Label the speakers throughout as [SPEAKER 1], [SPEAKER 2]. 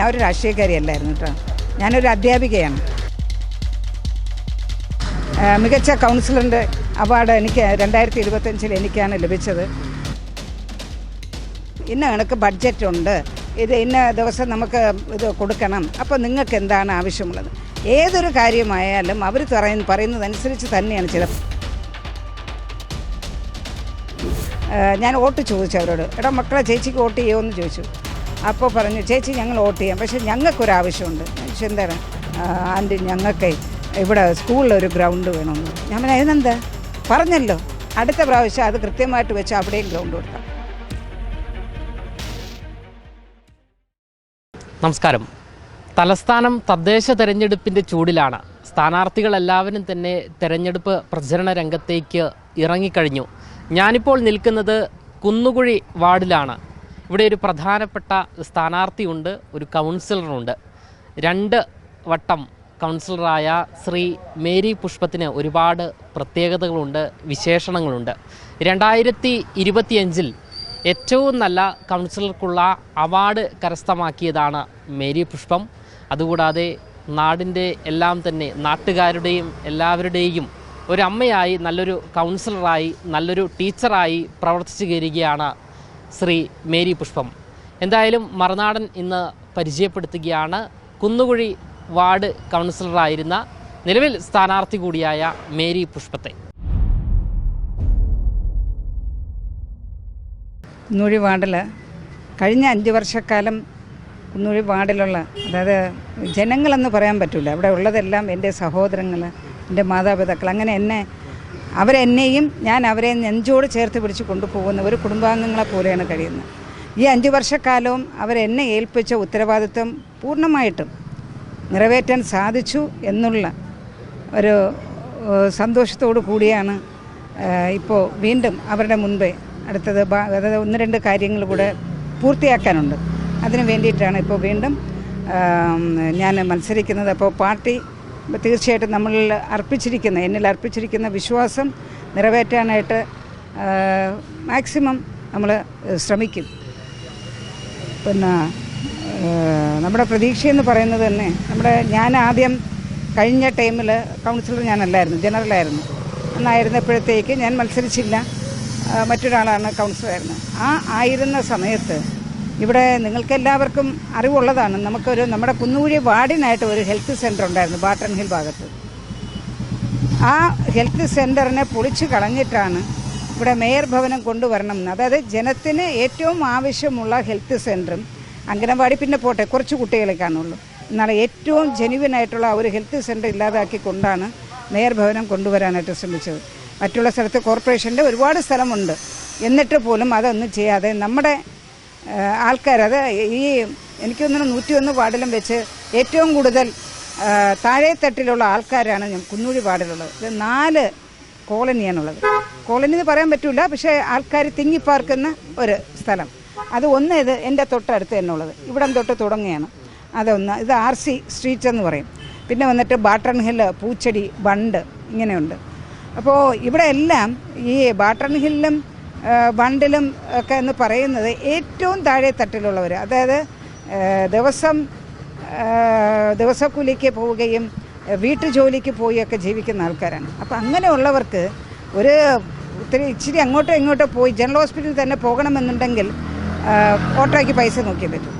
[SPEAKER 1] ഞാൻ ഒരു രാഷ്ട്രീയക്കാരിയല്ലായിരുന്നു കേട്ടോ. ഞാനൊരു അധ്യാപികയാണ്. മികച്ച കൗൺസിലറിന്റെ അവാർഡ് എനിക്ക് രണ്ടായിരത്തി ഇരുപത്തഞ്ചിൽ എനിക്കാണ് ലഭിച്ചത്. ഇന്ന കണക്ക് ബഡ്ജറ്റുണ്ട് ഇത് ഇന്ന ദിവസം നമുക്ക് ഇത് കൊടുക്കണം. അപ്പോൾ നിങ്ങൾക്ക് എന്താണ് ആവശ്യമുള്ളത്? ഏതൊരു കാര്യമായാലും അവർ പറയുന്ന പറയുന്നതനുസരിച്ച് തന്നെയാണ് ചില ഞാൻ വോട്ട് ചോദിച്ചു അവരോട്. എടാ മക്കളെ ചേച്ചിക്ക് വോട്ട് ചെയ്യുമോ ചോദിച്ചു. അപ്പോൾ പറഞ്ഞു ചേച്ചി ഞങ്ങൾ വോട്ട് ചെയ്യാം. പക്ഷേ ഞങ്ങൾക്കൊരാവശ്യമുണ്ട്. ചോദിച്ചു എന്താണ്? ആന്റി ഞങ്ങൾക്ക് ഇവിടെ സ്കൂളിൽ ഒരു ഗ്രൗണ്ട് വേണമെന്ന്. ഞാൻ പറഞ്ഞു അതിനെന്താ? പറഞ്ഞല്ലോ. അടുത്ത പ്രാവശ്യം അത് കൃത്യമായിട്ട് വെച്ച് അവിടെയും ഗ്രൗണ്ട് കൊടുക്കാം.
[SPEAKER 2] നമസ്കാരം. തലസ്ഥാനം തദ്ദേശ തെരഞ്ഞെടുപ്പിന്റെ ചൂടിലാണ്. സ്ഥാനാർത്ഥികളെല്ലാവരും തന്നെ തെരഞ്ഞെടുപ്പ് പ്രചരണ രംഗത്തേക്ക് ഇറങ്ങിക്കഴിഞ്ഞു. ഞാനിപ്പോൾ നിൽക്കുന്നത് കുന്നുകുഴി വാർഡിലാണ്. ഇവിടെ ഒരു പ്രധാനപ്പെട്ട സ്ഥാനാർത്ഥിയുണ്ട് ഒരു കൗൺസിലറുണ്ട്. രണ്ട് വട്ടം കൗൺസിലറായ ശ്രീ മേരി പുഷ്പത്തിന് ഒരുപാട് പ്രത്യേകതകളുണ്ട് വിശേഷണങ്ങളുണ്ട്. രണ്ടായിരത്തി ഇരുപത്തിയഞ്ചിൽ ഏറ്റവും നല്ല കൗൺസിലർക്കുള്ള അവാർഡ് കരസ്ഥമാക്കിയതാണ് മേരി പുഷ്പം. അതുകൂടാതെ നാടിന്റെ എല്ലാം തന്നെ നാട്ടുകാരുടെയും എല്ലാവരുടെയും ഒരമ്മയായി നല്ലൊരു കൗൺസിലറായി നല്ലൊരു ടീച്ചറായി പ്രവർത്തിച്ചു കയറുകയാണ് ശ്രീ മേരി പുഷ്പം. എന്തായാലും മറുനാടൻ ഇന്ന് പരിചയപ്പെടുത്തുകയാണ്. കുന്നുകുഴി വാർഡ് കൗൺസിലറായിരുന്ന നിലവിൽ സ്ഥാനാർത്ഥി കൂടിയായ മേരി പുഷ്പത്തെ.
[SPEAKER 1] കുന്നൂഴി വാർഡിൽ കഴിഞ്ഞ അഞ്ച് വർഷക്കാലം കുന്നൂഴി വാർഡിലുള്ള അതായത് ജനങ്ങളെന്ന് പറയാൻ പറ്റില്ല അവിടെ ഉള്ളതെല്ലാം എന്റെ സഹോദരങ്ങൾ എന്റെ മാതാപിതാക്കൾ അങ്ങനെ എന്നെ അവരെന്നെയും ഞാൻ അവരെ നെഞ്ചോട് ചേർത്ത് പിടിച്ച് കൊണ്ടുപോകുന്ന ഒരു കുടുംബാംഗങ്ങളെ പോലെയാണ് കഴിയുന്നത്. ഈ അഞ്ച് വർഷക്കാലവും അവരെന്നെ ഏൽപ്പിച്ച ഉത്തരവാദിത്വം പൂർണമായിട്ടും നിറവേറ്റാൻ സാധിച്ചു എന്നുള്ള ഒരു സന്തോഷത്തോടു കൂടിയാണ് ഇപ്പോൾ വീണ്ടും അവരുടെ മുൻപേ അടുത്തത് അതായത് ഒന്ന് രണ്ട് കാര്യങ്ങൾ കൂടെ പൂർത്തിയാക്കാനുണ്ട്. അതിനു വേണ്ടിയിട്ടാണ് ഇപ്പോൾ വീണ്ടും ഞാൻ മത്സരിക്കുന്നത്. അപ്പോൾ പാർട്ടി തീർച്ചയായിട്ടും നമ്മളിൽ അർപ്പിച്ചിരിക്കുന്ന എന്നിൽ അർപ്പിച്ചിരിക്കുന്ന വിശ്വാസം നിറവേറ്റാനായിട്ട് മാക്സിമം നമ്മൾ ശ്രമിക്കും. പിന്നെ നമ്മുടെ പ്രതീക്ഷയെന്ന് പറയുന്നത് തന്നെ നമ്മുടെ ഞാൻ ആദ്യം കഴിഞ്ഞ ടൈമിൽ കൗൺസിലർ ഞാനല്ലായിരുന്നു ജനറലായിരുന്നു. അന്നായിരുന്നപ്പോഴത്തേക്ക് ഞാൻ മത്സരിച്ചില്ല. മറ്റൊരാളാണ് കൗൺസിലറായിരുന്നു ആ ആയിരുന്ന സമയത്ത് ഇവിടെ നിങ്ങൾക്കെല്ലാവർക്കും അറിവുള്ളതാണ്. നമുക്കൊരു നമ്മുടെ കുന്നുകുഴി വാർഡിനായിട്ട് ഒരു ഹെൽത്ത് സെന്റർ ഉണ്ടായിരുന്നു ബാട്ടൺ ഹിൽ ഭാഗത്ത്. ആ ഹെൽത്ത് സെന്ററിനെ പൊളിച്ചു കളഞ്ഞിട്ടാണ് ഇവിടെ മേയർ ഭവനം കൊണ്ടുവരണമെന്ന് അതായത് ജനത്തിന് ഏറ്റവും ആവശ്യമുള്ള ഹെൽത്ത് സെന്ററും അംഗനവാടി പിന്നെ പോട്ടെ കുറച്ച് കുട്ടികളെ കാണുള്ളൂ. എന്നാൽ ഏറ്റവും ജെനുവിനായിട്ടുള്ള ഒരു ഹെൽത്ത് സെന്റർ ഇല്ലാതാക്കി കൊണ്ടാണ് മേയർ ഭവനം കൊണ്ടുവരാനായിട്ട് ശ്രമിച്ചത്. മറ്റുള്ള സ്ഥലത്ത് കോർപ്പറേഷന്റെ ഒരുപാട് സ്ഥലമുണ്ട്. എന്നിട്ട് പോലും അതൊന്നും ചെയ്യാതെ നമ്മുടെ ആൾക്കാർ അത് ഈ എനിക്ക് തോന്നുന്നു നൂറ്റിയൊന്ന് വാർഡിലും വെച്ച് ഏറ്റവും കൂടുതൽ താഴെത്തട്ടിലുള്ള ആൾക്കാരാണ് കുന്നൂഴി വാർഡിലുള്ളത്. ഇത് നാല് കോളനിയാണുള്ളത്. കോളനി എന്ന് പറയാൻ പറ്റില്ല പക്ഷേ ആൾക്കാർ തിങ്ങിപ്പാർക്കുന്ന ഒരു സ്ഥലം. അത് ഒന്ന് ഇത് എന്റെ തൊട്ടടുത്ത് തന്നെ ഉള്ളത് ഇവിടം തൊട്ട് തുടങ്ങുകയാണ്. അതൊന്ന് ഇത് ആർ സി സ്ട്രീറ്റ് എന്ന് പറയും. പിന്നെ വന്നിട്ട് ബാട്ടൺ ഹില്ല് പൂച്ചെടി ബണ്ട് ഇങ്ങനെയുണ്ട്. അപ്പോൾ ഇവിടെ എല്ലാം ഈ ബാട്ടൺ ഹില്ലും ബണ്ടിലും ഒക്കെ എന്ന് പറയുന്നത് ഏറ്റവും താഴെ തട്ടിലുള്ളവർ അതായത് ദിവസം ദിവസക്കൂലിക്ക് പോവുകയും വീട്ടുജോലിക്ക് പോയിയൊക്കെ ജീവിക്കുന്ന ആൾക്കാരാണ്. അപ്പോൾ അങ്ങനെയുള്ളവർക്ക് ഒരു ഒത്തിരി ഇച്ചിരി അങ്ങോട്ടോ ഇങ്ങോട്ടോ പോയി ജനറൽ ഹോസ്പിറ്റലിൽ തന്നെ പോകണമെന്നുണ്ടെങ്കിൽ ഓട്ടോയ്ക്ക് പൈസ നോക്കിയേ പറ്റും.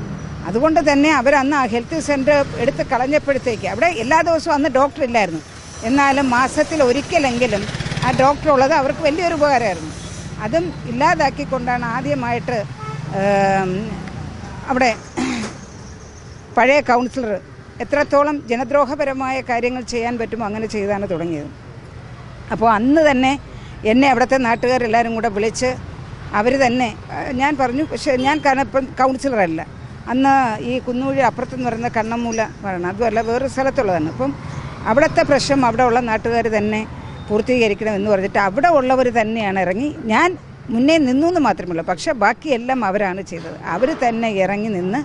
[SPEAKER 1] അതുകൊണ്ട് തന്നെ അവർ അന്ന് ആ ഹെൽത്ത് സെന്റർ എടുത്ത് കളഞ്ഞപ്പോഴത്തേക്ക് അവിടെ എല്ലാ ദിവസവും അന്ന് ഡോക്ടർ ഇല്ലായിരുന്നു. എന്നാലും മാസത്തിൽ ഒരിക്കലെങ്കിലും ആ ഡോക്ടർ ഉള്ളത് അവർക്ക് വലിയൊരു ഉപകാരമായിരുന്നു. അതും ഇല്ലാതാക്കിക്കൊണ്ടാണ് ആദ്യമായിട്ട് അവിടെ പഴയ കൗൺസിലർ എത്രത്തോളം ജനദ്രോഹപരമായ കാര്യങ്ങൾ ചെയ്യാൻ പറ്റുമോ അങ്ങനെ ചെയ്താണ് തുടങ്ങിയത്. അപ്പോൾ അന്ന് തന്നെ എന്നെ അവിടുത്തെ നാട്ടുകാരെല്ലാവരും കൂടെ വിളിച്ച് അവർ തന്നെ ഞാൻ പറഞ്ഞു പക്ഷേ ഞാൻ കാരണം ഇപ്പം കൗൺസിലറല്ല. അന്ന് ഈ കുന്നൂഴി അപ്പുറത്തെന്ന് പറയുന്ന കണ്ണമ്മൂല പറയണം അതുമല്ല വേറൊരു സ്ഥലത്തുള്ളതാണ്. അപ്പം അവിടുത്തെ പ്രശ്നം അവിടെ ഉള്ള നാട്ടുകാർ തന്നെ പൂർത്തീകരിക്കണം എന്ന് പറഞ്ഞിട്ട് അവിടെ ഉള്ളവർ തന്നെയാണ് ഇറങ്ങി. ഞാൻ മുന്നേ നിന്നു എന്ന് മാത്രമല്ല പക്ഷേ ബാക്കിയെല്ലാം അവരാണ് ചെയ്തത്. അവർ തന്നെ ഇറങ്ങി നിന്ന്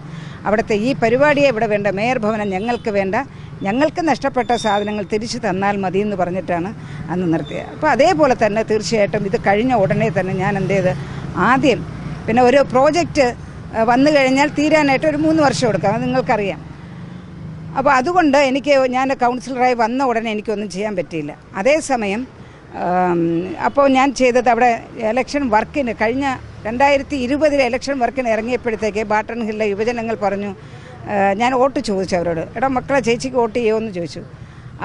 [SPEAKER 1] അവിടുത്തെ ഈ പരിപാടിയെ ഇവിടെ വേണ്ട മേയർ ഭവനം ഞങ്ങൾക്ക് വേണ്ട ഞങ്ങൾക്ക് നഷ്ടപ്പെട്ട സാധനങ്ങൾ തിരിച്ചു തന്നാൽ മതി എന്ന് പറഞ്ഞിട്ടാണ് അന്ന് നിർത്തിയത്. അപ്പോൾ അതേപോലെ തന്നെ തീർച്ചയായിട്ടും ഇത് കഴിഞ്ഞ ഉടനെ തന്നെ ഞാൻ എന്ത് ചെയ്ത് ആദ്യം പിന്നെ ഒരു പ്രോജക്റ്റ് വന്നു കഴിഞ്ഞാൽ തീരാനായിട്ട് ഒരു മൂന്ന് വർഷം എടുക്കാം അത് നിങ്ങൾക്കറിയാം. അപ്പോൾ അതുകൊണ്ട് എനിക്ക് ഞാൻ കൗൺസിലറായി വന്ന ഉടനെ എനിക്കൊന്നും ചെയ്യാൻ പറ്റിയില്ല. അതേസമയം അപ്പോൾ ഞാൻ ചെയ്തത് അവിടെ എലക്ഷൻ വർക്കിന് കഴിഞ്ഞ രണ്ടായിരത്തി ഇരുപതിൽ എലക്ഷൻ വർക്കിന് ഇറങ്ങിയപ്പോഴത്തേക്ക് ബാട്ടൺ ഹില്ലിലെ യുവജനങ്ങൾ പറഞ്ഞു ഞാൻ വോട്ട് ചോദിച്ചു അവരോട്. എടാ മക്കളെ ചേച്ചിക്ക് വോട്ട് ചെയ്യുമോ ചോദിച്ചു.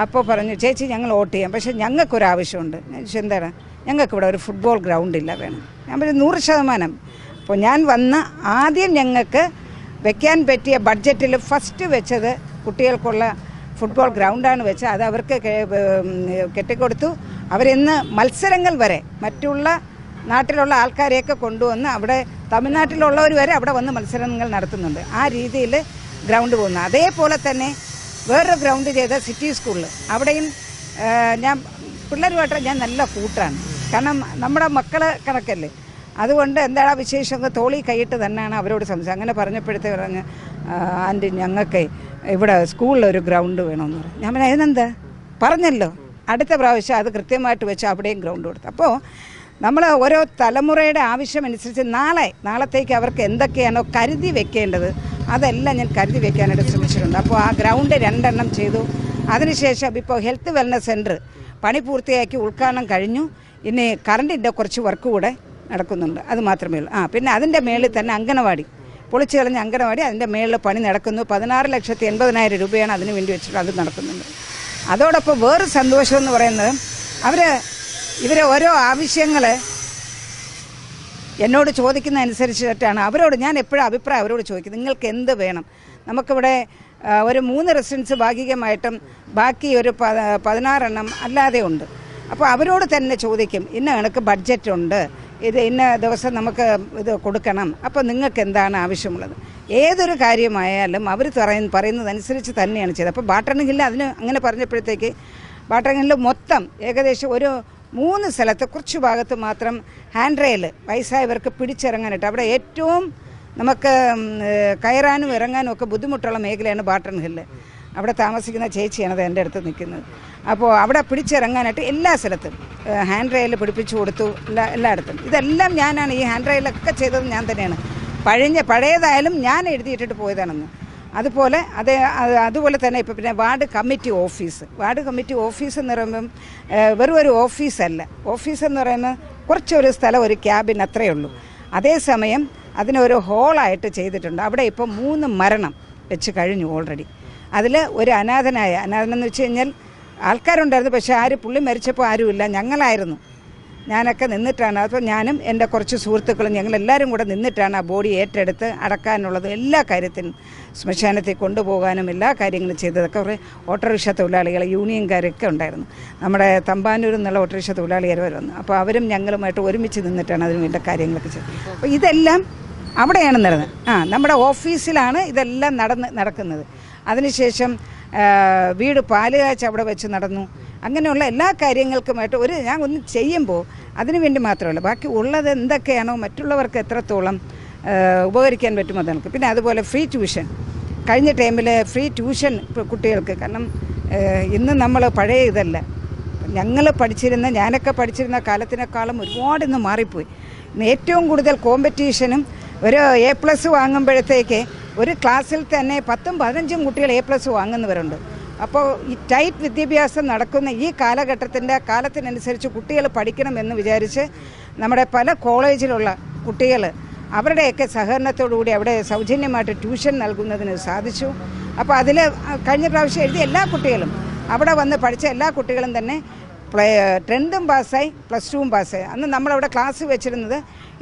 [SPEAKER 1] അപ്പോൾ പറഞ്ഞു ചേച്ചി ഞങ്ങൾ വോട്ട് ചെയ്യാം. പക്ഷേ ഞങ്ങൾക്കൊരാവശ്യമുണ്ട്. ഞാൻ ചോദിച്ചു എന്താണ്? ഞങ്ങൾക്കിവിടെ ഒരു ഫുട്ബോൾ ഗ്രൗണ്ട് ഇല്ല വേണം. ഞാൻ പറഞ്ഞു നൂറ് ശതമാനം. അപ്പോൾ ഞാൻ വന്ന ആദ്യം ഞങ്ങൾക്ക് വെക്കാൻ പറ്റിയ ബഡ്ജറ്റിൽ ഫസ്റ്റ് വെച്ചത് കുട്ടികൾക്കുള്ള ഫുട്ബോൾ ഗ്രൗണ്ടാണ് വെച്ചത് അത് അവർക്ക് കെട്ടിക്കൊടുത്തു. അവരിന്ന് മത്സരങ്ങൾ വരെ മറ്റുള്ള നാട്ടിലുള്ള ആൾക്കാരെയൊക്കെ കൊണ്ടുവന്ന് അവിടെ തമിഴ്നാട്ടിലുള്ളവർ വരെ അവിടെ വന്ന് മത്സരങ്ങൾ നടത്തുന്നുണ്ട്. ആ രീതിയിൽ ഗ്രൗണ്ട് പോകുന്നു. അതേപോലെ തന്നെ വേറൊരു ഗ്രൗണ്ട് ചെയ്ത സിറ്റി സ്കൂളിൽ അവിടെയും ഞാൻ പിള്ളേരുമായിട്ട് ഞാൻ നല്ല കൂട്ടാണ്. കാരണം നമ്മുടെ മക്കളെ കണക്കല്ലേ അതുകൊണ്ട് എന്താണ് വിശേഷം തോളി കൈയിട്ട് തന്നെയാണ് അവരോട് സംസാരിച്ചത് അങ്ങനെ പറഞ്ഞപ്പോഴത്തെ പറഞ്ഞ് ആന്റി ഞങ്ങൾക്ക് ഇവിടെ സ്കൂളിൽ ഒരു ഗ്രൗണ്ട് വേണമെന്ന് പറഞ്ഞു. ഞാൻ പറഞ്ഞു അതിനെന്താ? പറഞ്ഞല്ലോ. അടുത്ത പ്രാവശ്യം അത് കൃത്യമായിട്ട് വെച്ച് അവിടെയും ഗ്രൗണ്ട് കൊടുത്തു. അപ്പോൾ നമ്മൾ ഓരോ തലമുറയുടെ ആവശ്യമനുസരിച്ച് നാളെ നാളത്തേക്ക് അവർക്ക് എന്തൊക്കെയാണോ കരുതി വെക്കേണ്ടത് അതെല്ലാം ഞാൻ കരുതി വെക്കാനായിട്ട് ശ്രമിച്ചിട്ടുണ്ട്. അപ്പോൾ ആ ഗ്രൗണ്ട് രണ്ടെണ്ണം ചെയ്തു. അതിനുശേഷം ഇപ്പോൾ ഹെൽത്ത് വെൽനസ് സെന്റർ പണി പൂർത്തിയാക്കി ഉദ്ഘാടനം കഴിഞ്ഞു. ഇനി കറണ്ടിന്റെ കുറച്ച് വർക്ക് കൂടെ നടക്കുന്നുണ്ട്. അത് മാത്രമേ ഉള്ളൂ. ആ പിന്നെ അതിന്റെ മേളിൽ തന്നെ അങ്കനവാടി പൊളിച്ചു കളഞ്ഞ അങ്കനവാടി അതിന്റെ മേളിൽ പണി നടക്കുന്നു. പതിനാറ് ലക്ഷത്തി എൺപതിനായിരം രൂപയാണ് അതിന് വേണ്ടി വെച്ചിട്ട് അത് നടക്കുന്നുണ്ട്. അതോടൊപ്പം വേറെ സന്തോഷം എന്ന് പറയുന്നത് അവർ ഇവരെ ഓരോ ആവശ്യങ്ങൾ എന്നോട് ചോദിക്കുന്ന അനുസരിച്ചിട്ടാണ് അവരോട് ഞാൻ എപ്പോഴും അഭിപ്രായം അവരോട് ചോദിക്കും. നിങ്ങൾക്ക് എന്ത് വേണം? നമുക്കിവിടെ ഒരു മൂന്ന് റെസിഡൻസ് ഭാഗികമായിട്ടും ബാക്കി ഒരു പതിനാറെണ്ണം അല്ലാതെ ഉണ്ട്. അപ്പോൾ അവരോട് തന്നെ ചോദിക്കും ഇന്ന കണക്ക് ബഡ്ജറ്റ് ഉണ്ട്. ഇത് ഇന്ന ദിവസം നമുക്ക് ഇത് കൊടുക്കണം. അപ്പോൾ നിങ്ങൾക്ക് എന്താണ് ആവശ്യമുള്ളത്? ഏതൊരു കാര്യമായാലും അവർ പറയുന്ന പറയുന്നതനുസരിച്ച് തന്നെയാണ് ചെയ്തത്. അപ്പോൾ ബാട്ടൺ ഹില്ല് അതിന് അങ്ങനെ പറഞ്ഞപ്പോഴത്തേക്ക് ബാട്ടൺ ഹില്ല് മൊത്തം ഏകദേശം ഒരു മൂന്ന് സ്ഥലത്ത് കുറച്ച് ഭാഗത്ത് മാത്രം ഹാൻഡ് റെയിൽ വയസ്സായവർക്ക് പിടിച്ചിറങ്ങാനായിട്ട് അവിടെ ഏറ്റവും നമുക്ക് കയറാനും ഇറങ്ങാനും ഒക്കെ ബുദ്ധിമുട്ടുള്ള മേഖലയാണ് ബാട്ടൺ ഹില്ല്. അവിടെ താമസിക്കുന്ന ചേച്ചിയാണ് അത് എന്റെ അടുത്ത് നിൽക്കുന്നത്. അപ്പോൾ അവിടെ പിടിച്ചിറങ്ങാനായിട്ട് എല്ലാ സ്ഥലത്തും ഹാൻഡ് റെയിൽ പിടിപ്പിച്ചു കൊടുത്തു എല്ലാ എല്ലായിടത്തും. ഇതെല്ലാം ഞാനാണ് ഈ ഹാൻഡ് റെയിലൊക്കെ ചെയ്തത് ഞാൻ തന്നെയാണ്. പഴഞ്ഞ പഴയതായാലും ഞാൻ എഴുതിയിട്ടിട്ട് പോയതാണെന്ന്. അതുപോലെ അത് അത് അതുപോലെ തന്നെ ഇപ്പോൾ പിന്നെ ward committee office. Ward committee office എന്ന് പറയുമ്പം വെറും ഒരു ഓഫീസല്ല. ഓഫീസ് എന്ന് പറയുന്നത് കുറച്ചൊരു സ്ഥലം ഒരു ക്യാബിൻ അത്രയേ ഉള്ളൂ. അതേസമയം അതിനൊരു ഹോളായിട്ട് ചെയ്തിട്ടുണ്ട്. അവിടെ ഇപ്പോൾ മൂന്ന് മരണം വെച്ച് കഴിഞ്ഞു ഓൾറെഡി. അതിൽ ഒരു അനാഥനായ അനാഥനെന്ന് വെച്ച് കഴിഞ്ഞാൽ ആൾക്കാരുണ്ടായിരുന്നു പക്ഷേ ആര് പുള്ളി മരിച്ചപ്പോൾ ആരുമില്ല ഞങ്ങളായിരുന്നു. ഞാനൊക്കെ നിന്നിട്ടാണ് അപ്പോൾ ഞാനും എന്റെ കുറച്ച് സുഹൃത്തുക്കളും ഞങ്ങളെല്ലാവരും കൂടെ നിന്നിട്ടാണ് ആ ബോഡി ഏറ്റെടുത്ത് അടക്കാനുള്ളത് എല്ലാ കാര്യത്തിനും ശ്മശാനത്തിൽ കൊണ്ടുപോകാനും എല്ലാ കാര്യങ്ങളും ചെയ്തതൊക്കെ കുറേ ഓട്ടോറിക്ഷ തൊഴിലാളികൾ യൂണിയൻകാരൊക്കെ ഉണ്ടായിരുന്നു. നമ്മുടെ തമ്പാനൂരിൽ നിന്നുള്ള ഓട്ടോറിക്ഷ തൊഴിലാളികൾ വന്നു. അപ്പോൾ അവരും ഞങ്ങളുമായിട്ട് ഒരുമിച്ച് നിന്നിട്ടാണ് അതിന് വേണ്ട കാര്യങ്ങളൊക്കെ ചെയ്തത്. അപ്പോൾ ഇതെല്ലാം അവിടെയാണ് നടന്നത്. ആ നമ്മുടെ ഓഫീസിലാണ് ഇതെല്ലാം നടന്ന് നടക്കുന്നത്. അതിനുശേഷം വീട് പാൽ കാഴ്ച അവിടെ വെച്ച് നടന്നു. അങ്ങനെയുള്ള എല്ലാ കാര്യങ്ങൾക്കുമായിട്ട് ഒരു ഞാൻ ഒന്ന് ചെയ്യുമ്പോൾ അതിനു വേണ്ടി മാത്രമല്ല ബാക്കി ഉള്ളത് എന്തൊക്കെയാണോ മറ്റുള്ളവർക്ക് എത്രത്തോളം ഉപകരിക്കാൻ പറ്റുമോ അത് പിന്നെ അതുപോലെ ഫ്രീ ട്യൂഷൻ. കഴിഞ്ഞ ടൈമിൽ ഫ്രീ ട്യൂഷൻ കുട്ടികൾക്ക് കാരണം ഇന്ന് നമ്മൾ പഴയ ഇതല്ല. ഞങ്ങൾ പഠിച്ചിരുന്ന ഞാനൊക്കെ പഠിച്ചിരുന്ന കാലത്തിനേക്കാളും ഒരുപാട് ഇന്ന് മാറിപ്പോയി. ഏറ്റവും കൂടുതൽ കോമ്പറ്റീഷനും ഒരു എ പ്ലസ് വാങ്ങുമ്പോഴത്തേക്ക് ഒരു ക്ലാസ്സിൽ തന്നെ പത്തും പതിനഞ്ചും കുട്ടികൾ എ പ്ലസ് വാങ്ങുന്നവരുണ്ട്. അപ്പോൾ ഈ ടൈറ്റ് വിദ്യാഭ്യാസം നടക്കുന്ന ഈ കാലഘട്ടത്തിന്റെ കാലത്തിനനുസരിച്ച് കുട്ടികൾ പഠിക്കണമെന്ന് വിചാരിച്ച് നമ്മുടെ പല കോളേജിലുള്ള കുട്ടികൾ അവരുടെയൊക്കെ സഹകരണത്തോടുകൂടി അവിടെ സൗജന്യമായിട്ട് ട്യൂഷൻ നൽകുന്നതിന് സാധിച്ചു. അപ്പോൾ അതിൽ കഴിഞ്ഞ പ്രാവശ്യം എഴുതിയ എല്ലാ കുട്ടികളും അവിടെ വന്ന് പഠിച്ച എല്ലാ കുട്ടികളും തന്നെ ടെൻത്തും പാസ്സായി പ്ലസ് ടുവും പാസ്സായി. അന്ന് നമ്മളവിടെ ക്ലാസ് വെച്ചിരുന്നത്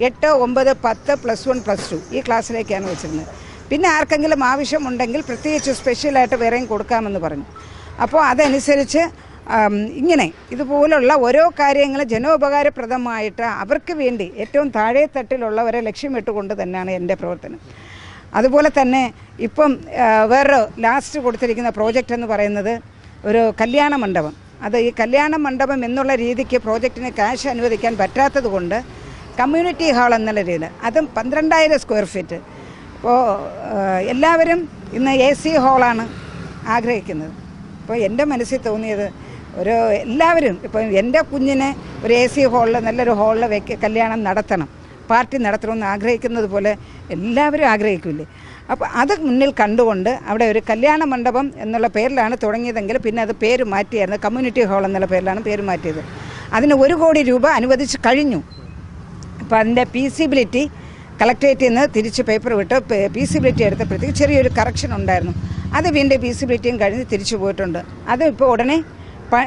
[SPEAKER 1] എട്ട് ഒമ്പത് പത്ത് പ്ലസ് വൺ പ്ലസ് ടു ഈ ക്ലാസ്സിലേക്കാണ് വെച്ചിരുന്നത്. പിന്നെ ആർക്കെങ്കിലും ആവശ്യമുണ്ടെങ്കിൽ പ്രത്യേകിച്ച് സ്പെഷ്യലായിട്ട് വേറെയും കൊടുക്കാമെന്ന് പറഞ്ഞു. അപ്പോൾ അതനുസരിച്ച് ഇങ്ങനെ ഇതുപോലുള്ള ഓരോ കാര്യങ്ങൾ ജനോപകാരപ്രദമായിട്ട് അവർക്ക് വേണ്ടി ഏറ്റവും താഴെ തട്ടിലുള്ളവരെ ലക്ഷ്യമിട്ടുകൊണ്ട് തന്നെയാണ് എന്റെ പ്രവർത്തനം. അതുപോലെ തന്നെ ഇപ്പം വേറൊരു ലാസ്റ്റ് കൊടുത്തിരിക്കുന്ന പ്രോജക്റ്റ് എന്ന് പറയുന്നത് ഒരു കല്യാണ മണ്ഡപം. അത് ഈ കല്യാണ മണ്ഡപം എന്നുള്ള രീതിക്ക് പ്രോജക്റ്റിന് ക്യാഷ് അനുവദിക്കാൻ പറ്റാത്തത് കൊണ്ട് കമ്മ്യൂണിറ്റി ഹാൾ എന്നുള്ള രീതിയിൽ അതും പന്ത്രണ്ടായിരം സ്ക്വയർ ഫീറ്റ് അപ്പോൾ എല്ലാവരും ഇന്ന് എ സി ഹോളാണ് ആഗ്രഹിക്കുന്നത്. അപ്പോൾ എന്റെ മനസ്സിൽ തോന്നിയത് ഒരു എല്ലാവരും ഇപ്പം എന്റെ കുഞ്ഞിനെ ഒരു എ സി ഹോളിൽ നല്ലൊരു ഹോളിൽ വെക്ക കല്യാണം നടത്തണം പാർട്ടി നടത്തണമെന്ന് ആഗ്രഹിക്കുന്നത് പോലെ എല്ലാവരും ആഗ്രഹിക്കില്ലേ? അപ്പോൾ അത് മുന്നിൽ കണ്ടുകൊണ്ട് അവിടെ ഒരു കല്യാണ മണ്ഡപം എന്നുള്ള പേരിലാണ് തുടങ്ങിയതെങ്കിൽ പിന്നെ അത് പേര് മാറ്റിയായിരുന്നു. കമ്മ്യൂണിറ്റി ഹാൾ എന്നുള്ള പേരിലാണ് പേര് മാറ്റിയത്. അതിന് ഒരു കോടി രൂപ അനുവദിച്ച് കഴിഞ്ഞു. അപ്പോൾ അതിന്റെ പീസിബിലിറ്റി കളക്ടറേറ്റിൽ നിന്ന് തിരിച്ച് പേപ്പർ വിട്ട് പീസിബിലിറ്റി എടുത്തപ്പോഴത്തേക്ക് ചെറിയൊരു കറക്ഷൻ ഉണ്ടായിരുന്നു. അത് വീണ്ടും പീസിബിലിറ്റിയും കഴിഞ്ഞ് തിരിച്ചു പോയിട്ടുണ്ട്. അത് ഇപ്പോൾ ഉടനെ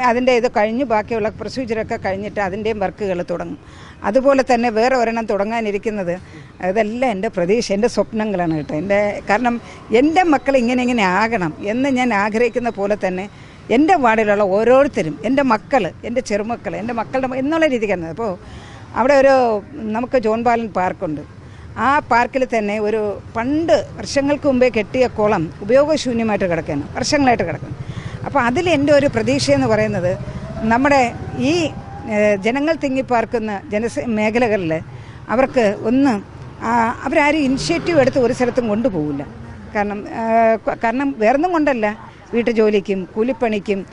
[SPEAKER 1] അതിന്റെ ഇത് കഴിഞ്ഞ് ബാക്കിയുള്ള പ്രൊസീജിയറൊക്കെ കഴിഞ്ഞിട്ട് അതിന്റെയും വർക്കുകൾ തുടങ്ങും. അതുപോലെ തന്നെ വേറെ ഒരെണ്ണം തുടങ്ങാനിരിക്കുന്നത് ഇതെല്ലാം എന്റെ പ്രതീക്ഷ എന്റെ സ്വപ്നങ്ങളാണ് കേട്ടോ. എന്റെ കാരണം എന്റെ മക്കൾ ഇങ്ങനെ ഇങ്ങനെ ആകണം എന്ന് ഞാൻ ആഗ്രഹിക്കുന്ന പോലെ തന്നെ എന്റെ വാർഡിലുള്ള ഓരോരുത്തരും എന്റെ മക്കൾ എന്റെ ചെറുമക്കൾ എന്റെ മക്കളുടെ എന്നുള്ള രീതിക്കാണ്. അപ്പോൾ അവിടെ ഒരു നമുക്ക് ജോൺ ബാലൻ പാർക്കുണ്ട്. ആ പാർക്കിൽ തന്നെ ഒരു പണ്ട് വർഷങ്ങൾക്ക് മുമ്പേ കെട്ടിയ കുളം ഉപയോഗശൂന്യമായിട്ട് കിടക്കുന്നു വർഷങ്ങളായിട്ട് കിടക്കുന്നു. അപ്പോൾ അതിൽ എന്റെ ഒരു പ്രതീക്ഷയെന്ന് പറയുന്നത് നമ്മുടെ ഈ ജനങ്ങൾ തിങ്ങിപ്പാർക്കുന്ന ജനസ മേഖലകളിൽ അവർക്ക് ഒന്ന് അവരാരും ഇനിഷ്യേറ്റീവ് എടുത്ത് ഒരു സ്ഥലത്തും കൊണ്ടുപോകില്ല. കാരണം കാരണം വേറൊന്നും കൊണ്ടല്ല. വീട്ടു ജോലിക്കും കൂലിപ്പണിക്കും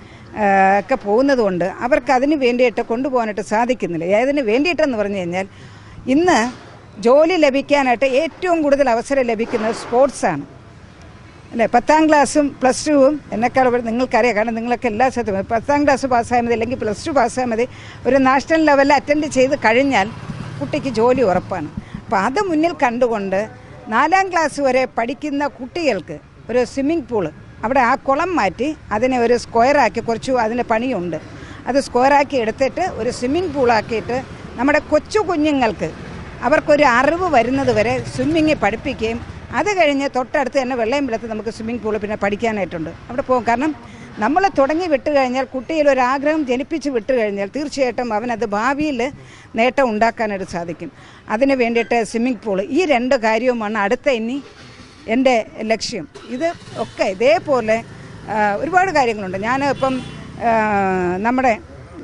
[SPEAKER 1] ഒക്കെ പോകുന്നത് കൊണ്ട് അവർക്ക് അതിന് വേണ്ടിയിട്ട് കൊണ്ടുപോകാനായിട്ട് സാധിക്കുന്നില്ല. ഏതിന് വേണ്ടിയിട്ടെന്ന് പറഞ്ഞു കഴിഞ്ഞാൽ ഇന്ന് ജോലി ലഭിക്കാനായിട്ട് ഏറ്റവും കൂടുതൽ അവസരം ലഭിക്കുന്നത് സ്പോർട്സാണ് അല്ലേ? പത്താം ക്ലാസ്സും പ്ലസ് ടുവും എന്നെക്കാൾ ഇവിടെ നിങ്ങൾക്കറിയാം. കാരണം നിങ്ങളൊക്കെ എല്ലാ സ്ഥലത്തും പത്താം ക്ലാസ് പാസ്സായാൽ മതി അല്ലെങ്കിൽ പ്ലസ് ടു പാസ്സായാൽ മതി. ഒരു നാഷണൽ ലെവലിൽ അറ്റൻഡ് ചെയ്ത് കഴിഞ്ഞാൽ കുട്ടിക്ക് ജോലി ഉറപ്പാണ്. അപ്പോൾ അത് മുന്നിൽ കണ്ടുകൊണ്ട് നാലാം ക്ലാസ് വരെ പഠിക്കുന്ന കുട്ടികൾക്ക് ഒരു സ്വിമ്മിംഗ് പൂൾ അവിടെ ആ കുളം മാറ്റി അതിനെ ഒരു സ്ക്വയറാക്കി കുറച്ച് അതിന്റെ പണിയുണ്ട്. അത് സ്ക്വയറാക്കി എടുത്തിട്ട് ഒരു സ്വിമ്മിംഗ് പൂളാക്കിയിട്ട് നമ്മുടെ കൊച്ചു കുഞ്ഞുങ്ങൾക്ക് അവർക്കൊരു അറിവ് വരുന്നത് വരെ സ്വിമ്മിങ് പഠിപ്പിക്കുകയും അത് കഴിഞ്ഞ് തൊട്ടടുത്ത് തന്നെ വെള്ളയമ്പലത്ത് നമുക്ക് സ്വിമ്മിംഗ് പൂൾ പിന്നെ പഠിക്കാനായിട്ടുണ്ട്. അവിടെ പോകും കാരണം നമ്മൾ തുടങ്ങി വിട്ട് കഴിഞ്ഞാൽ കുട്ടിയിൽ ഒരു ആഗ്രഹം ജനിപ്പിച്ച് വിട്ട് കഴിഞ്ഞാൽ തീർച്ചയായിട്ടും അവനത് ഭാവിയിൽ നേട്ടം ഉണ്ടാക്കാനായിട്ട് സാധിക്കും. അതിന് വേണ്ടിയിട്ട് സ്വിമ്മിംഗ് പൂൾ ഈ രണ്ട് കാര്യവുമാണ് അടുത്ത ഇനി എന്റെ ലക്ഷ്യം. ഇത് ഒക്കെ ഇതേപോലെ ഒരുപാട് കാര്യങ്ങളുണ്ട്. ഞാൻ ഇപ്പം നമ്മുടെ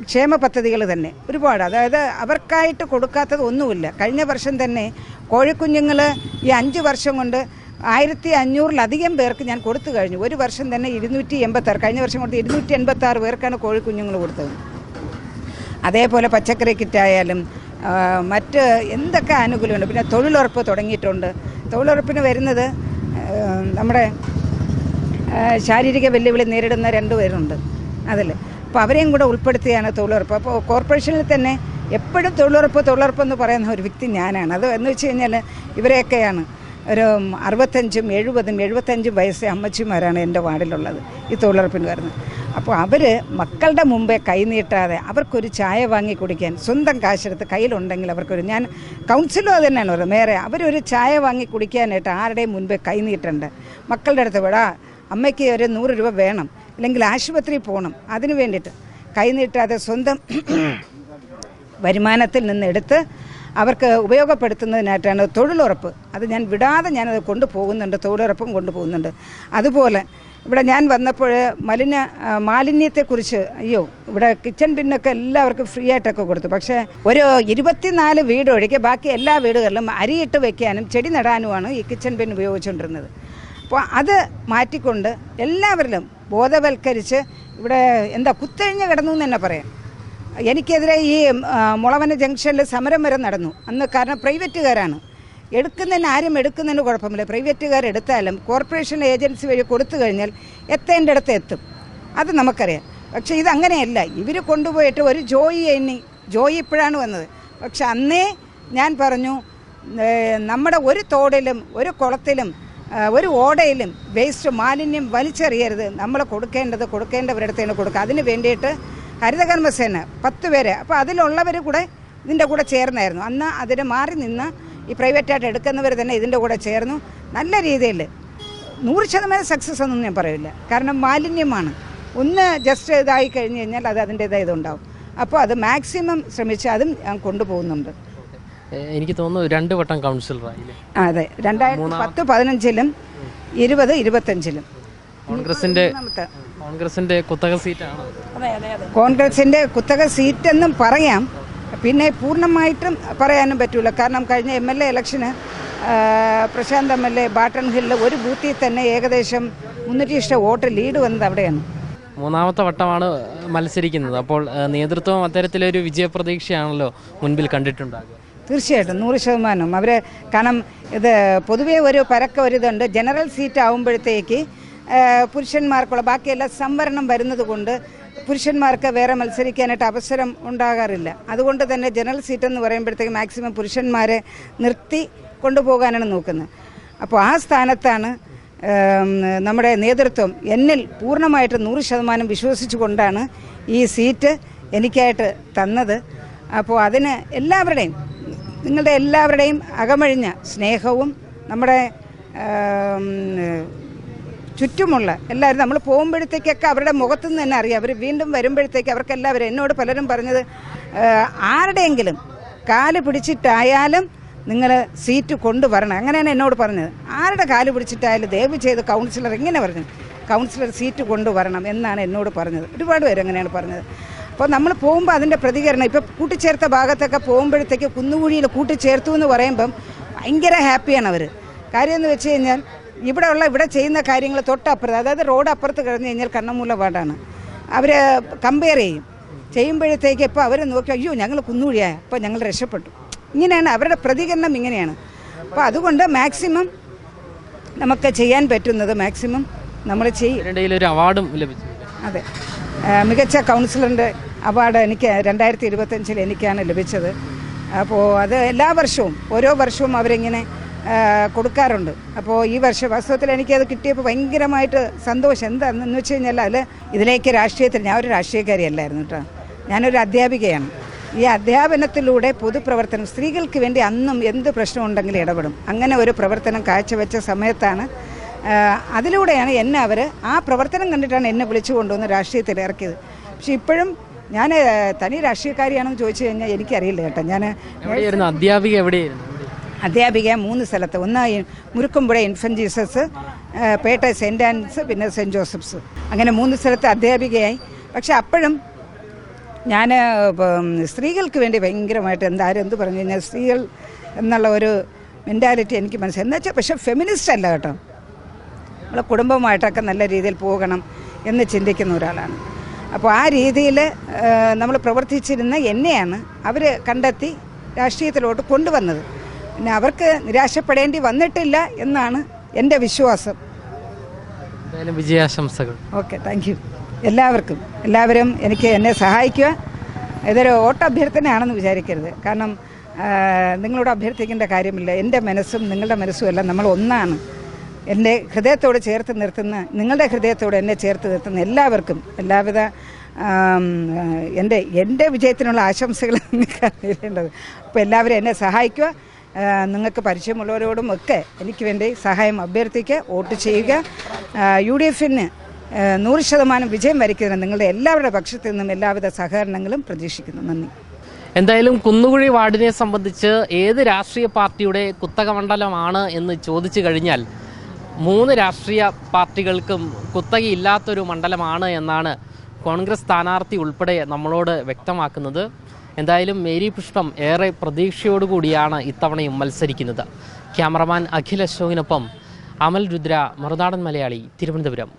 [SPEAKER 1] ക്ഷേമ പദ്ധതികൾ തന്നെ ഒരുപാട്. അതായത് അവർക്കായിട്ട് കൊടുക്കാത്തത് ഒന്നുമില്ല. കഴിഞ്ഞ വർഷം തന്നെ കോഴിക്കുഞ്ഞുങ്ങൾ ഈ അഞ്ച് വർഷം കൊണ്ട് ആയിരത്തി അഞ്ഞൂറിലധികം പേർക്ക് ഞാൻ കൊടുത്തു കഴിഞ്ഞു. ഒരു വർഷം തന്നെ ഇരുന്നൂറ്റി എൺപത്താറ് കഴിഞ്ഞ വർഷം കൊടുത്ത് ഇരുന്നൂറ്റി എൺപത്താറ് പേർക്കാണ് കോഴിക്കുഞ്ഞുങ്ങൾ കൊടുത്തത്. അതേപോലെ പച്ചക്കറി കിറ്റായാലും മറ്റ് എന്തൊക്കെ ആനുകൂല്യമുണ്ട്? പിന്നെ തൊഴിലുറപ്പ് തുടങ്ങിയിട്ടുണ്ട്. തൊഴിലുറപ്പിന് വരുന്നത് നമ്മുടെ ശാരീരിക വെല്ലുവിളി നേരിടുന്ന രണ്ട് പേരുണ്ട്. അതിൽ അപ്പോൾ അവരെയും കൂടെ ഉൾപ്പെടുത്തിയാണ് തൊഴിലുറപ്പ്. അപ്പോൾ കോർപ്പറേഷനിൽ തന്നെ എപ്പോഴും തൊഴിലുറപ്പ് തൊഴിലുറപ്പ് എന്ന് പറയുന്ന ഒരു വ്യക്തി ഞാനാണ്. അത് എന്ന് വെച്ച് കഴിഞ്ഞാൽ ഇവരെയൊക്കെയാണ്. ഒരു അറുപത്തഞ്ചും എഴുപതും എഴുപത്തഞ്ചും വയസ്സേ അമ്മച്ചിമാരാണ് എന്റെ വാർഡിലുള്ളത് ഈ തൊഴിലുറപ്പിന് വരുന്നത് അപ്പോൾ അവർ മക്കളുടെ മുമ്പേ കൈനീട്ടാതെ അവർക്കൊരു ചായ വാങ്ങി കുടിക്കാൻ സ്വന്തം കാശെടുത്ത് കയ്യിലുണ്ടെങ്കിൽ അവർക്കൊരു ഞാൻ കൗൺസിലോ അത് തന്നെയാണ് പറയുന്നത്. നേരെ അവരൊരു ചായ വാങ്ങി കുടിക്കാനായിട്ട് ആരുടെയും മുൻപേ കൈനീട്ടണ്ട മക്കളുടെ അടുത്ത് വിടാ അമ്മയ്ക്ക് ഒരു നൂറ് രൂപ വേണം. അല്ലെങ്കിൽ ആശുപത്രിയിൽ പോകണം അതിന് വേണ്ടിയിട്ട് കൈനീട്ടാതെ സ്വന്തം വരുമാനത്തിൽ നിന്ന് എടുത്ത് അവർക്ക് ഉപയോഗപ്പെടുത്തുന്നതിനായിട്ടാണ് തൊഴിലുറപ്പ്. അത് ഞാൻ വിടാതെ ഞാനത് കൊണ്ടുപോകുന്നുണ്ട് തൊഴിലുറപ്പും കൊണ്ടുപോകുന്നുണ്ട് അതുപോലെ ഇവിടെ ഞാൻ വന്നപ്പോൾ മലിന മാലിന്യത്തെക്കുറിച്ച് അയ്യോ ഇവിടെ കിച്ചൺ ബിന്നൊക്കെ എല്ലാവർക്കും ഫ്രീ ആയിട്ടൊക്കെ കൊടുത്തു. പക്ഷേ ഒരു ഇരുപത്തിനാല് വീടൊഴികെ ബാക്കി എല്ലാ വീടുകളിലും അരിയിട്ട് വെക്കാനും ചെടി നടാനുമാണ് ഈ കിച്ചൺ ബിൻ ഉപയോഗിച്ചുകൊണ്ടിരുന്നത്. അപ്പോൾ അത് മാറ്റിക്കൊണ്ട് എല്ലാവരിലും ബോധവൽക്കരിച്ച് ഇവിടെ എന്താ കുത്തഴിഞ്ഞ് കിടന്നു എന്ന് തന്നെ പറയാം. എനിക്കെതിരെ ഈ മുളവന ജംഗ്ഷനിൽ സമരം വരെ നടന്നു. അന്ന് കാരണം പ്രൈവറ്റുകാരാണ്. എടുക്കുന്നതിന് ആരും എടുക്കുന്നതിന് കുഴപ്പമില്ല. പ്രൈവറ്റുകാർ എടുത്താലും കോർപ്പറേഷൻ ഏജൻസി വഴി കൊടുത്തു കഴിഞ്ഞാൽ എത്തേണ്ടടുത്ത് എത്തും. അത് നമുക്കറിയാം. പക്ഷേ ഇതങ്ങനെയല്ല ഇവർ കൊണ്ടുപോയിട്ട് ഒരു ജോയി എണ്ണി ജോയി ഇപ്പോഴാണ് വന്നത്. പക്ഷെ അന്നേ ഞാൻ പറഞ്ഞു നമ്മുടെ ഒരു തോടിലും ഒരു കുളത്തിലും ഒരു ഓടയിലും വേസ്റ്റ് മാലിന്യം വലിച്ചെറിയരുത്. നമ്മൾ കൊടുക്കേണ്ടത് കൊടുക്കേണ്ടവരുടെ അടുത്ത് കൊടുക്കുക. അതിന് വേണ്ടിയിട്ട് ഹരിതകർമ്മസേന പത്ത് പേര്. അപ്പോൾ അതിലുള്ളവർ കൂടെ ഇതിന്റെ കൂടെ ചേർന്നായിരുന്നു. അന്ന് അതിന് മാറി നിന്ന് ഈ പ്രൈവറ്റായിട്ട് എടുക്കുന്നവർ തന്നെ ഇതിന്റെ കൂടെ ചേർന്നു. നല്ല രീതിയിൽ നൂറ് ശതമാനം സക്സസ് ഒന്നും ഞാൻ പറയില്ല. കാരണം മാലിന്യമാണ്. ഒന്ന് ജസ്റ്റ് ഇതായി കഴിഞ്ഞ് കഴിഞ്ഞാൽ അത് അതിന്റേതായ ഇതുണ്ടാവും അപ്പോൾ അത് മാക്സിമം ശ്രമിച്ച് അതും ഞാൻ കൊണ്ടുപോകുന്നുണ്ട്.
[SPEAKER 2] എനിക്ക് തോന്നുന്നു രണ്ട് വട്ടം കൗൺസിലറായില്ലേ
[SPEAKER 1] അതെ രണ്ടായിരത്തി പത്ത് പതിനഞ്ചിലും ഇരുപത് ഇരുപത്തഞ്ചിലും.
[SPEAKER 2] കോൺഗ്രസിന്റെ കോൺഗ്രസിന്റെ കുത്തക സീറ്റാണ്
[SPEAKER 1] കോൺഗ്രസിന്റെ കുത്തക സീറ്റെന്നും പറയാം. പിന്നെ പൂർണമായിട്ടും പറയാനും പറ്റൂല. കാരണം കഴിഞ്ഞ എം എൽ എ ഇലക്ഷന് Prashant M L A Barton ഹില്ലിൽ ഒരു ബൂത്തിൽ തന്നെ ഏകദേശം മുന്നൂറ്റി ഇഷ്ടം വോട്ട് ലീഡ് വന്നത് അവിടെയാണ്.
[SPEAKER 2] മൂന്നാമത്തെ വട്ടമാണ് മത്സരിക്കുന്നത്. അപ്പോൾ നേതൃത്വം അത്തരത്തിലൊരു വിജയപ്രതീക്ഷയാണല്ലോ മുൻപിൽ കണ്ടിട്ടുണ്ടാകുക.
[SPEAKER 1] തീർച്ചയായിട്ടും നൂറ് ശതമാനം. അവർ കാരണം ഇത് പൊതുവേ ഒരു പരക്ക ഒരിതുണ്ട്. ജനറൽ സീറ്റ് ആകുമ്പോഴത്തേക്ക് പുരുഷന്മാർക്കുള്ള ബാക്കിയെല്ലാം സംവരണം വരുന്നത് കൊണ്ട് പുരുഷന്മാർക്ക് വേറെ മത്സരിക്കാനായിട്ട് അവസരം ഉണ്ടാകാറില്ല. അതുകൊണ്ട് തന്നെ ജനറൽ സീറ്റ് എന്ന് പറയുമ്പോഴത്തേക്ക് മാക്സിമം പുരുഷന്മാരെ നിർത്തി കൊണ്ടുപോകാനാണ് നോക്കുന്നത്. അപ്പോൾ ആ സ്ഥാനത്താണ് നമ്മുടെ നേതൃത്വം എന്നിൽ പൂർണമായിട്ട് നൂറ് ശതമാനം വിശ്വസിച്ചുകൊണ്ടാണ് ഈ സീറ്റ് എനിക്കായിട്ട് തന്നത്. അപ്പോൾ അതിന് എല്ലാവരുടെയും നിങ്ങളുടെ എല്ലാവരുടെയും അകമഴിഞ്ഞ സ്നേഹവും നമ്മുടെ ചുറ്റുമുള്ള എല്ലാവരും നമ്മൾ പോകുമ്പോഴത്തേക്കൊക്കെ അവരുടെ മുഖത്തു നിന്ന് തന്നെ അറിയാം. അവർ വീണ്ടും വരുമ്പോഴത്തേക്ക് അവർക്കെല്ലാവരും എന്നോട് പലരും പറഞ്ഞത് ആരുടെയെങ്കിലും കാൽ പിടിച്ചിട്ടായാലും നിങ്ങൾ സീറ്റ് കൊണ്ടുവരണം. അങ്ങനെയാണ് എന്നോട് പറഞ്ഞത്. ആരുടെ കാൽ പിടിച്ചിട്ടായാലും ദയവ് ചെയ്ത് കൗൺസിലർ ഇങ്ങനെ പറഞ്ഞു. കൗൺസിലർ സീറ്റ് കൊണ്ടുവരണം എന്നാണ് എന്നോട് പറഞ്ഞത്. ഒരുപാട് പേര് അങ്ങനെയാണ് പറഞ്ഞത്. അപ്പോൾ നമ്മൾ പോകുമ്പോൾ അതിന്റെ പ്രതികരണം. ഇപ്പോൾ കൂട്ടിച്ചേർത്ത ഭാഗത്തൊക്കെ പോകുമ്പോഴത്തേക്ക് കുന്നുകുഴിയിൽ കൂട്ടിച്ചേർത്തു എന്ന് പറയുമ്പം ഭയങ്കര ഹാപ്പിയാണ് അവർ കാര്യം എന്ന് വെച്ച് കഴിഞ്ഞാൽ ഇവിടെ ഉള്ള ഇവിടെ ചെയ്യുന്ന കാര്യങ്ങൾ തൊട്ടപ്പുറത്ത് അതായത് റോഡ് അപ്പുറത്ത് കഴിഞ്ഞ് കഴിഞ്ഞാൽ കണ്ണമൂല വാർഡാണ്. അവർ കമ്പയർ ചെയ്യും. ചെയ്യുമ്പോഴത്തേക്ക് ഇപ്പോൾ അവർ നോക്കി അയ്യോ ഞങ്ങൾ കുന്നുകുഴിയായ അപ്പോൾ ഞങ്ങൾ രക്ഷപ്പെട്ടു. ഇങ്ങനെയാണ് അവരുടെ പ്രതികരണം ഇങ്ങനെയാണ്. അപ്പോൾ അതുകൊണ്ട് മാക്സിമം നമുക്ക് ചെയ്യാൻ പറ്റുന്നത് മാക്സിമം നമ്മൾ ചെയ്യും.
[SPEAKER 2] ഒരു അവാർഡും ലഭിച്ചു.
[SPEAKER 1] അതെ. മികച്ച കൗൺസിലറിന്റെ അവാർഡ് എനിക്ക് രണ്ടായിരത്തി ഇരുപത്തഞ്ചിൽ എനിക്കാണ് ലഭിച്ചത്. അപ്പോൾ അത് എല്ലാ വർഷവും ഓരോ വർഷവും അവരിങ്ങനെ കൊടുക്കാറുണ്ട്. അപ്പോൾ ഈ വർഷം വാസ്തവത്തിൽ എനിക്കത് കിട്ടിയപ്പോൾ ഭയങ്കരമായിട്ട് സന്തോഷം. എന്താണെന്ന് വെച്ച് കഴിഞ്ഞാൽ അതിൽ ഇതിലേക്ക് രാഷ്ട്രീയത്തിൽ ഞാൻ ഒരു രാഷ്ട്രീയക്കാരിയല്ലായിരുന്നു കേട്ടോ. ഞാനൊരു അധ്യാപികയാണ്. ഈ അധ്യാപനത്തിലൂടെ പൊതുപ്രവർത്തനം സ്ത്രീകൾക്ക് വേണ്ടി അന്നും എന്ത് പ്രശ്നമുണ്ടെങ്കിലും ഇടപെടും. അങ്ങനെ ഒരു പ്രവർത്തനം കാഴ്ചവെച്ച സമയത്താണ് അതിലൂടെയാണ് എന്നെ അവർ ആ പ്രവർത്തനം കണ്ടിട്ടാണ് എന്നെ വിളിച്ചു കൊണ്ടുവന്ന് രാഷ്ട്രീയത്തിൽ ഇറക്കിയത്. പക്ഷെ ഇപ്പോഴും ഞാൻ തനി രാഷ്ട്രീയക്കാരിയാണെന്ന് ചോദിച്ചു കഴിഞ്ഞാൽ എനിക്കറിയില്ല കേട്ടോ. ഞാൻ
[SPEAKER 2] അധ്യാപിക എവിടെയായിരുന്നു?
[SPEAKER 1] അധ്യാപിക മൂന്ന് സ്ഥലത്ത്. ഒന്ന് Murukkumpuzha infant Jesus Petta Saint Ann's പിന്നെ സെന്റ് ജോസഫ്സ്. അങ്ങനെ മൂന്ന് സ്ഥലത്ത് അധ്യാപികയായി. പക്ഷെ അപ്പോഴും ഞാൻ സ്ത്രീകൾക്ക് വേണ്ടി ഭയങ്കരമായിട്ട് എന്താരും എന്ത് പറഞ്ഞു കഴിഞ്ഞാൽ സ്ത്രീകൾ എന്നുള്ള ഒരു മെന്റാലിറ്റി എനിക്ക് മനസ്സിലായി. എന്താ വെച്ചാൽ പക്ഷെ ഫെമിനിസ്റ്റ് അല്ല കേട്ടോ. നമ്മളെ കുടുംബമായിട്ടൊക്കെ നല്ല രീതിയിൽ പോകണം എന്ന് ചിന്തിക്കുന്ന ഒരാളാണ്. അപ്പോൾ ആ രീതിയിൽ നമ്മൾ പ്രവർത്തിച്ചിരുന്ന എന്നെയാണ് അവർ കണ്ടെത്തി രാഷ്ട്രീയത്തിലോട്ട് കൊണ്ടുവന്നത്. പിന്നെ അവർക്ക് നിരാശപ്പെടേണ്ടി വന്നിട്ടില്ല എന്നാണ് എന്റെ വിശ്വാസം.
[SPEAKER 2] വിജയാശംസകൾ.
[SPEAKER 1] Okay thank you. എല്ലാവർക്കും എല്ലാവരും എനിക്ക് എന്നെ സഹായിക്കുക. ഇതൊരു ഓട്ട അഭ്യർത്ഥനയാണെന്ന് വിചാരിക്കരുത്. കാരണം നിങ്ങളോട് അഭ്യർത്ഥിക്കേണ്ട കാര്യമില്ല. എന്റെ മനസ്സും നിങ്ങളുടെ മനസ്സും എല്ലാം നമ്മൾ ഒന്നാണ്. എന്റെ ഹൃദയത്തോട് ചേർത്ത് നിർത്തുന്ന നിങ്ങളുടെ ഹൃദയത്തോട് എന്നെ ചേർത്ത് നിർത്തുന്ന എല്ലാവർക്കും എല്ലാവിധ എന്റെ എന്റെ വിജയത്തിനുള്ള ആശംസകൾ അറിയേണ്ടത്. അപ്പോൾ എല്ലാവരും എന്നെ സഹായിക്കുക. നിങ്ങൾക്ക് പരിചയമുള്ളവരോടും ഒക്കെ എനിക്ക് വേണ്ടി സഹായം അഭ്യർത്ഥിക്കുക വോട്ട് ചെയ്യുക. യു ഡി എഫിന് നൂറ് ശതമാനം വിജയം വരയ്ക്കുന്നതിന് നിങ്ങളുടെ എല്ലാവരുടെ പക്ഷത്തു നിന്നും എല്ലാവിധ സഹകരണങ്ങളും പ്രതീക്ഷിക്കുന്നു. നന്ദി.
[SPEAKER 2] എന്തായാലും കുന്നുകുഴി വാർഡിനെ സംബന്ധിച്ച് ഏത് രാഷ്ട്രീയ പാർട്ടിയുടെ കുത്തക മണ്ഡലമാണ് എന്ന് ചോദിച്ചു കഴിഞ്ഞാൽ മൂന്ന് രാഷ്ട്രീയ പാർട്ടികൾക്കും കുത്തകയില്ലാത്തൊരു മണ്ഡലമാണ് എന്നാണ് കോൺഗ്രസ് സ്ഥാനാർത്ഥി ഉൾപ്പെടെ നമ്മളോട് വ്യക്തമാക്കുന്നത്. എന്തായാലും മേരി പുഷ്പം ഏറെ പ്രതീക്ഷയോടുകൂടിയാണ് ഇത്തവണയും മത്സരിക്കുന്നത്. ക്യാമറമാൻ അഖിൽ അശോകിനൊപ്പം അമൽ രുദ്ര മറുനാടൻ മലയാളി തിരുവനന്തപുരം.